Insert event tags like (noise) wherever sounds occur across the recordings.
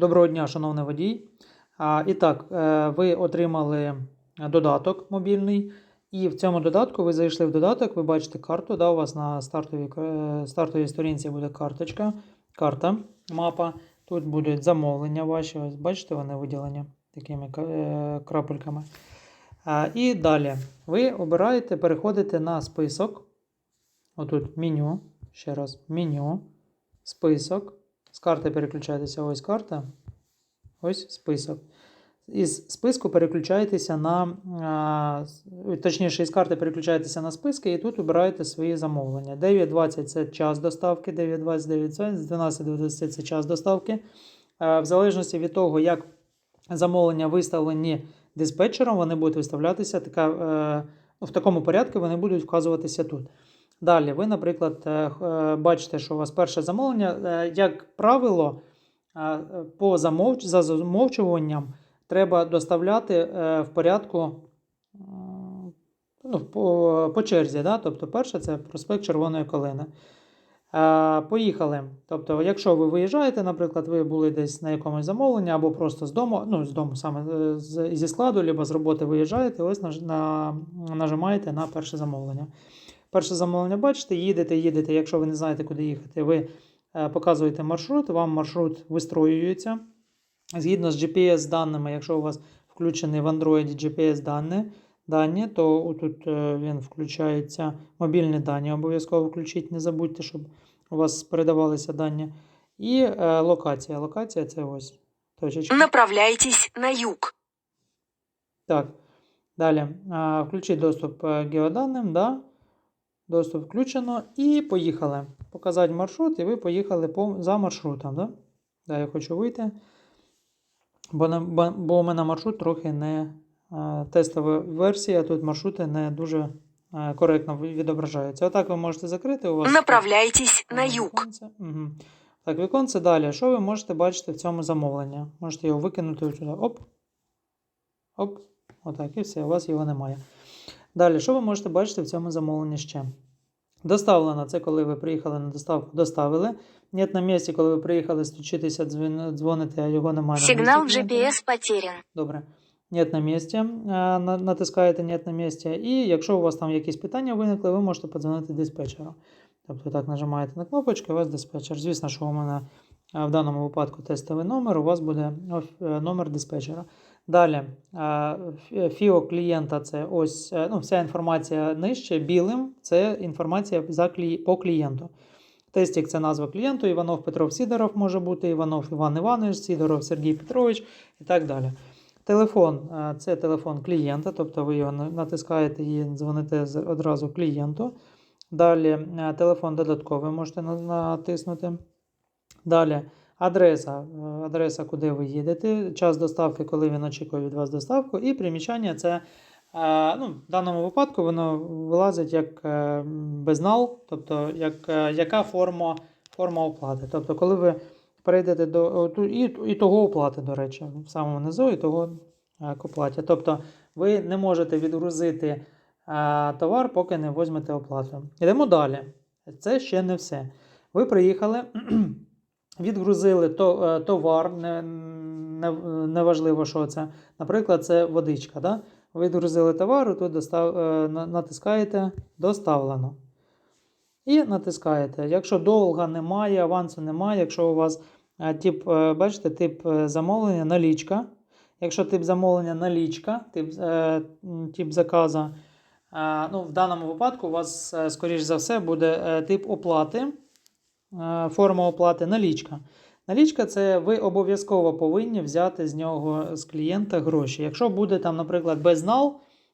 Доброго дня, шановний водій. І так, е, ви отримали додаток мобільний, і в цьому додатку ви зайшли в додаток, ви бачите карту. Да, у вас на стартовій, е, стартовій сторінці буде карточка, карта, мапа. Тут будуть замовлення ваші. Ось бачите, вони виділені такими е, крапельками. І далі ви обираєте, переходите на список. Отут меню. Ще раз, меню, список. З карти переключаєтеся, ось карта. Ось список. Із списку переключаєтеся на, точніше, із карти переключаєтеся на списки і тут обираєте свої замовлення. 9.20 це час доставки, 9.20, 9.20, з 12 до 20 це час доставки. В залежності від того, як замовлення виставлені диспетчером, вони будуть виставлятися така, е, в такому порядку, вони будуть вказуватися тут. Далі, ви, наприклад, е, е, бачите, що у вас перше замовлення. Е, Як правило, по замовч... за замовчуванням треба доставляти в порядку ну, по, по черзі. Да? Тобто, перше це проспект Червоної Калини. Поїхали. Тобто, якщо ви виїжджаєте, наприклад, ви були десь на якомусь замовленні, або просто з дому, ну, з дому саме зі складу, або з роботи виїжджаєте, ось наж, на, нажимаєте на перше замовлення. Перше замовлення бачите, їдете, їдете. Якщо ви не знаєте, куди їхати, ви е, показуєте маршрут, вам маршрут вистроюється. Згідно з GPS-даними, якщо у вас включений в Android GPS-дані, дані, то тут е, він включається мобільні дані. Обов'язково включіть, не забудьте, щоб у вас передавалися дані. І е, локація. Локація це ось точечка. Направляйтесь на юг. Так. Далі. Включіть доступ е, геоданим, да. Доступ включено. І поїхали. Показати маршрут, і ви поїхали по, за маршрутом. Да? Да, я хочу вийти. Бо, на- бо, бо у мене маршрут трохи не а, тестова версія, тут маршрути не дуже а, коректно відображаються. Отак ви можете закрити. У вас Направляйтесь на юг. Угу. Так, віконце далі. Що ви можете бачити в цьому замовленні? Можете його викинути сюди. Оп. Оп. Отак, і все, у вас його немає. Далі, що ви можете бачити в цьому замовленні ще? Доставлено це коли ви приїхали на доставку, доставили. Нет на місці, коли ви приїхали стучитися, дзвоните, а його немає. на Сигнал. GPS потерян. Добре. Нет на місці. Е, Натискаєте Нет на місці. І якщо у вас там якісь питання виникли, ви можете подзвонити диспетчеру. Тобто так нажимаєте на кнопочку, у вас диспетчер. Звісно, що у мене е, в даному випадку тестовий номер, у вас буде е, номер диспетчера. Далі, фіо клієнта це ось е, ну, вся інформація нижче, білим це інформація за по клієнту. Тестік це назва клієнту, Іванов Петров Сідоров може бути, Іванов Іван Іванович, Сідоров Сергій Петрович і так далі. Телефон е, це телефон клієнта, тобто ви його натискаєте і дзвоните одразу клієнту. Далі е, телефон додатковий можете натиснути. Далі адреса, е, адреса, куди ви їдете, час доставки, коли він очікує від вас доставку, і приміщання це. е, Ну, в даному випадку воно вилазить як е, безнал, тобто як, яка форма, форма оплати. Тобто, коли ви перейдете до і, і того оплати, до речі, в самому низу, і того к оплаті. Тобто ви не можете відгрузити товар, поки не візьмете оплату. Йдемо далі. Це ще не все. Ви приїхали, відгрузили е, товар, не, не, що це. Наприклад, це водичка. Да? Відгрузили товар, тут достав, е, натискаєте доставлено. І натискаєте. Якщо довга немає, авансу немає, якщо у вас е, тип, бачите, тип замовлення налічка. Якщо тип замовлення налічка, тип, тип заказа, ну, в даному випадку у вас, скоріш за все, буде тип оплати, форма оплати налічка. Налічка це ви обов'язково повинні взяти з нього з клієнта гроші. Якщо буде там, наприклад,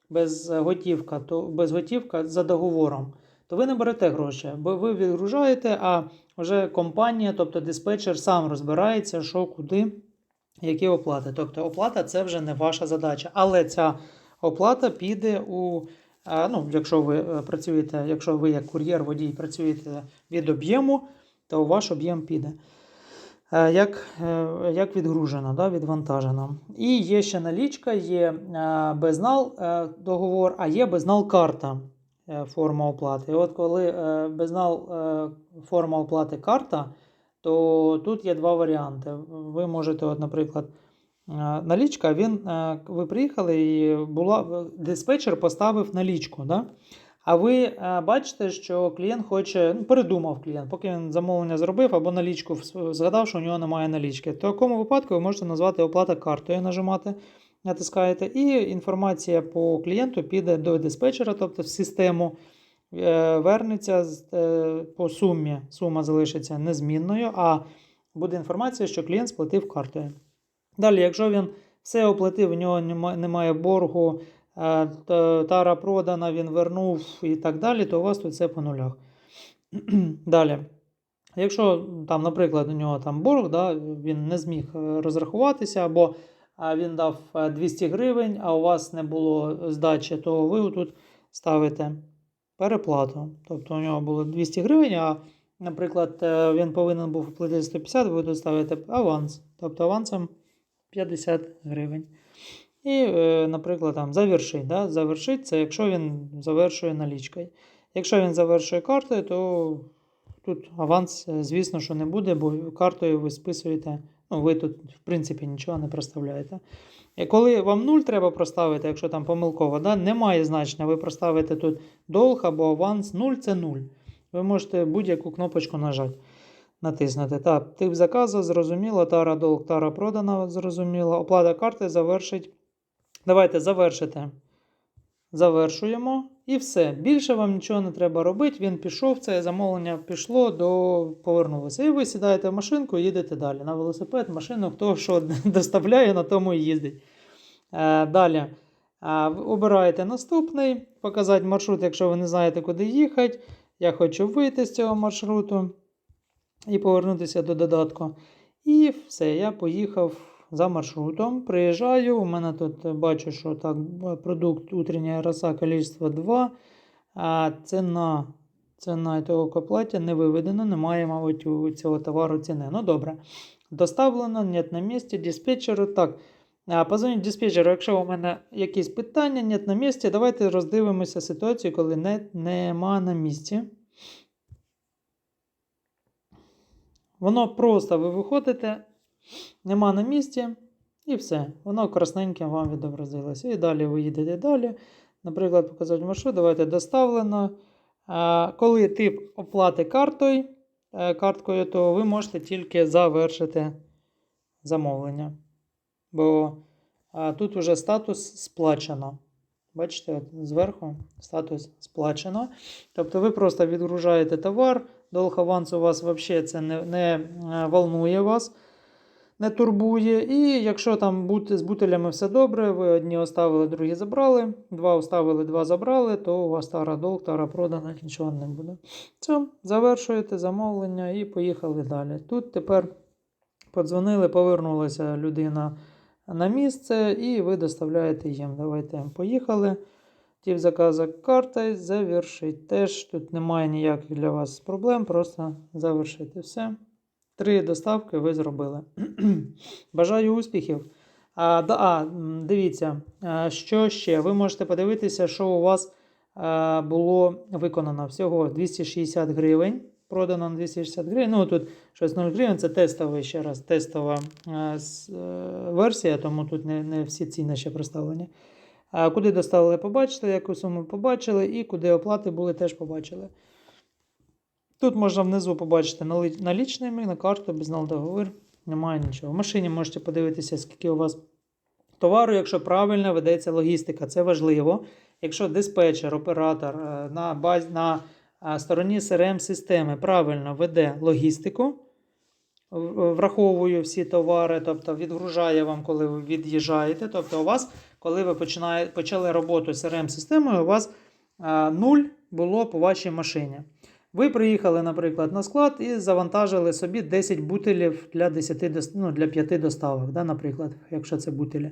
без е, готівка, то без готівка за договором, то ви не берете гроші, бо ви відгружаєте, а вже компанія, тобто диспетчер, сам розбирається, що куди, які оплати. Тобто оплата це вже не ваша задача. Але ця оплата піде у. е, Ну, якщо ви е, працюєте, якщо ви як кур'єр водій працюєте від об'єму, то ваш об'єм піде. Е, Як, е, як відгружено, да, відвантажено. І є ще налічка, є е, безнал договор, а є безнал карта форма оплати. От коли безнал форма оплати карта, то тут є два варіанти. Ви можете, от, наприклад, налічка, він, ви приїхали і була, диспетчер поставив налічку. Да? А ви е, бачите, що клієнт хоче, ну, передумав клієнт, поки він замовлення зробив або налічку згадав, що у нього немає налічки. В такому випадку ви можете назвати оплата картою, нажимати, натискаєте, і інформація по клієнту піде до диспетчера, тобто в систему е, вернеться е, по сумі. Сума залишиться незмінною, а буде інформація, що клієнт сплатив картою. Далі, якщо він все оплатив, у нього немає боргу, тара продана, він вернув і так далі, то у вас тут все по нулях. (clears throat) Далі. Якщо там, наприклад, у нього там борг, да, він не зміг е, розрахуватися, або він дав е, 200 гривень, а у вас не було здачі, то ви тут ставите переплату. Тобто у нього було 200 гривень, а, наприклад, е, він повинен був оплатити 150, ви тут ставите аванс. Тобто авансом 50 гривень. І, е, наприклад, там завершить. Да? Завершить це якщо він завершує налічкою. Якщо він завершує картою, то тут аванс, е, звісно, що не буде, бо картою ви списуєте. Ну, ви тут, в принципі, нічого не проставляєте. І коли вам 0 треба проставити, якщо там помилково, да, немає значення, ви проставите тут долг або аванс 0 це 0. Ви можете будь-яку кнопочку нажати, натиснути. Так, тип заказу, зрозуміло, тара долг, тара продана, зрозуміло. Оплата карти завершить. Давайте завершити. Завершуємо. І все. Більше вам нічого не треба робити. Він пішов, це замовлення пішло, до повернулося. І ви сідаєте в машинку і їдете далі. На велосипед, машину, хто що (laughs) доставляє, на тому і їздить. Е, далі. Е, обираєте наступний, показати маршрут, якщо ви не знаєте, куди їхати. Я хочу вийти з цього маршруту і повернутися до додатку. І все, я поїхав за маршрутом. Приїжджаю. У мене тут е, бачу, що так, продукт утренняя роса, количество 2. А ціна, ціна того коплаття не виведена, немає, мабуть, у цього товару ціни. Ну добре. Доставлено, нет на місці, диспетчеру. Так. Позвоніть диспетчеру, якщо у мене якісь питання, нет на місці. Давайте роздивимося ситуацію, коли не, нема на місці. Воно просто ви виходите, нема на місці, і все. Воно красненьким вам відобразилося. І далі ви їдете далі. Наприклад, показати маршрут, давайте доставлено. Коли тип оплати картою, е, карткою, то ви можете тільки завершити замовлення. Бо тут уже статус сплачено. Бачите, от зверху статус сплачено. Тобто ви просто відгружаєте товар, долг аванс у вас взагалі це не, не е, волнує вас, не турбує. І якщо там бути, з бутилями все добре, ви одні оставили, другі забрали, два оставили, два забрали, то у вас тара долг, тара продана, нічого не буде. Все, завершуєте замовлення і поїхали далі. Тут тепер подзвонили, повернулася людина на місце, і ви доставляєте їм. Давайте поїхали. Тип заказу карта завершить. Теж тут немає ніяких для вас проблем, просто завершити все. Три доставки ви зробили. (clears throat) Бажаю успіхів. А, да, а, дивіться, що ще? Ви можете подивитися, що у вас а, було виконано. Всього 260 гривень. Продано на 260 гривень. Ну, тут щось 0 гривень, це тестовий ще раз, тестова е, с- е, версія, тому тут не, не всі ціни ще представлені. А куди доставили, побачили, яку суму побачили, і куди оплати були, теж побачили. Тут можна внизу побачити налічними на карту, без договір, немає нічого. В машині можете подивитися, скільки у вас товару, якщо правильно ведеться логістика. Це важливо. Якщо диспетчер, оператор е, на, базі, на е, стороні CRM-системи правильно веде логістику, враховує всі товари, тобто відгружає вам, коли ви від'їжджаєте. Тобто, у вас, коли ви починає, почали роботу з CRM-системою, у вас нуль було по вашій машині. Ви приїхали, наприклад, на склад і завантажили собі 10 бутилів для 10, ну, для 5 доставок, да, наприклад, якщо це бутилі.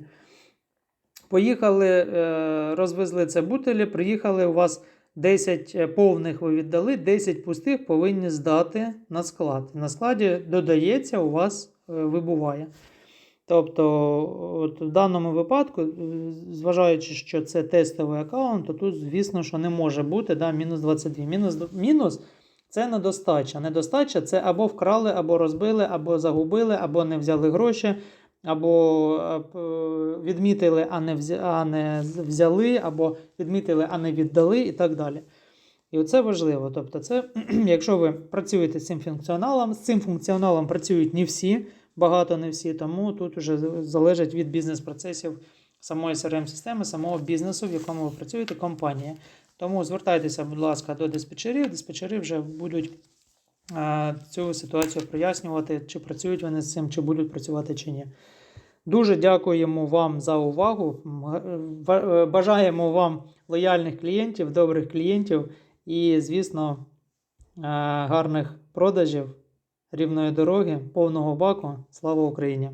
Поїхали, е, розвезли це бутилі, приїхали, у вас 10 е, повних ви віддали, 10 пустих повинні здати на склад. На складі додається, у вас е, вибуває. Тобто, от в даному випадку, зважаючи, що це тестовий аккаунт, то тут, звісно, що не може бути да, мінус 22. Мінус, мінус Це недостача. Недостача це або вкрали, або розбили, або загубили, або не взяли гроші, або е, відмітили, а не, взяли, або відмітили, а не віддали, і так далі. І оце важливо. Тобто, це, (clears throat) якщо ви працюєте з цим функціоналом, з цим функціоналом працюють не всі, багато не всі, тому тут вже залежить від бізнес-процесів самої CRM-системи, самого бізнесу, в якому ви працюєте, компанії. Тому звертайтеся, будь ласка, до диспетчерів. Диспетчери вже будуть цю ситуацію прояснювати, чи працюють вони з цим, чи будуть працювати чи ні. Дуже дякуємо вам за увагу. Е, Бажаємо вам лояльних клієнтів, добрих клієнтів і, звісно, гарних продажів, рівної дороги, повного баку. Слава Україні!